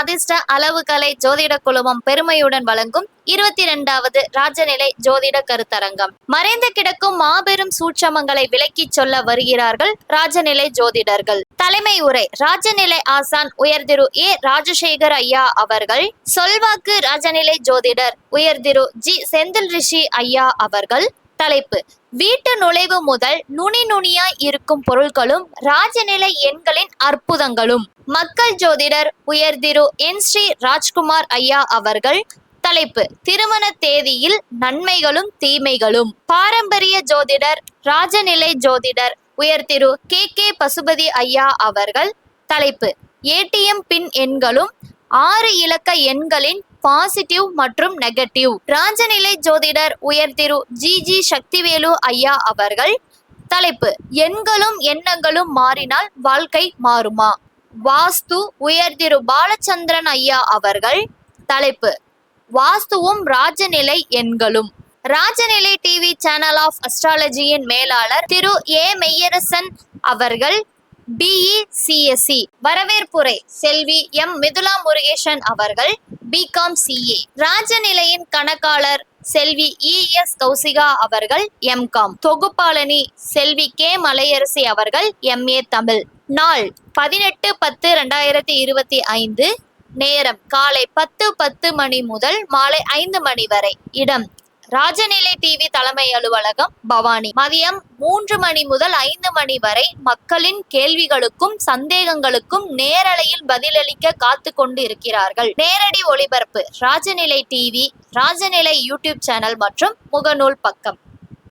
அதிர்ஷ்ட அளவுகளை ஜோதிட குழுமம் பெருமையுடன் வழங்கும் இருபத்தி இரண்டாவது ராஜநிலை ஜோதிட கருத்தரங்கம். மறைந்து கிடக்கும் மாபெரும் சூட்சமங்களை விளக்கிச் சொல்ல வருகிறார்கள் ராஜநிலை ஜோதிடர்கள். தலைமை உரை ராஜநிலை ஆசான் உயர்திரு ஏ. ராஜசேகர் ஐயா அவர்கள் சொல்வாக்கு ராஜநிலை ஜோதிடர் உயர்திரு ஜி. செந்தில் ரிஷி ஐயா அவர்கள் தலைப்பு வீட்டு நுழைவு முதல் நுனி நுனியாய் இருக்கும் பொருட்களும் ராஜநிலை எண்களின் அற்புதங்களும். மக்கள் ஜோதிடர் உயர்திரு என் ஸ்ரீ ராஜ்குமார் ஐயா அவர்கள் தலைப்பு. திருமண தேதியில் நன்மைகளும் தீமைகளும். பாரம்பரிய ஜோதிடர் ராஜநிலை ஜோதிடர் உயர்திரு கே கே பசுபதி ஐயா அவர்கள் தலைப்பு. ஏடிஎம் பின் எண்களும் ஆறு இலக்க எண்களின் பாசிட்டிவ் மற்றும் நெகட்டிவ். ராஜநிலை ஜோதிடர் உயர்திரு ஜி ஜி சக்திவேலு ஐயா அவர்கள் தலைப்பு. எண்களும் எண்ணங்களும் மாறினால் வாழ்க்கை மாறுமா? வாஸ்து உயர் திரு பாலச்சந்திரன் ஐயா அவர்கள் தலைப்பு. வாஸ்துவும் ராஜநிலை எண்களும். ராஜநிலை டிவி சேனல் ஆஃப் அஸ்ட்ராலஜியின் மேலாளர் திரு ஏ மெய்யரசன் அவர்கள் பிஇ சிஎஸ்சி வரவேற்புரை. செல்வி எம் மிதுலா முருகேசன் அவர்கள் பிகாம் சிஏ ராஜநிலையின் கணக்காளர் செல்வி இ எஸ் கௌசிகா அவர்கள் எம்காம் தொகுப்பாளனி செல்வி கே மலையரசி அவர்கள் எம்ஏ தமிழ். நாள் பதினெட்டு பத்து ரெண்டாயிரத்தி இருபத்தி ஐந்து. நேரம் காலை பத்து பத்து மணி முதல் மாலை ஐந்து மணி வரை. இடம் ராஜநிலை டிவி தலைமை அலுவலகம் பவானி. மதியம் மூன்று மணி முதல் ஐந்து மணி வரை மக்களின் கேள்விகளுக்கும் சந்தேகங்களுக்கும் நேரலையில் பதிலளிக்க காத்து கொண்டு இருக்கிறார்கள் நேரடி ஒளிபரப்பு Rajanilai TV Rajanilai YouTube channel மற்றும் முகநூல் பக்கம்.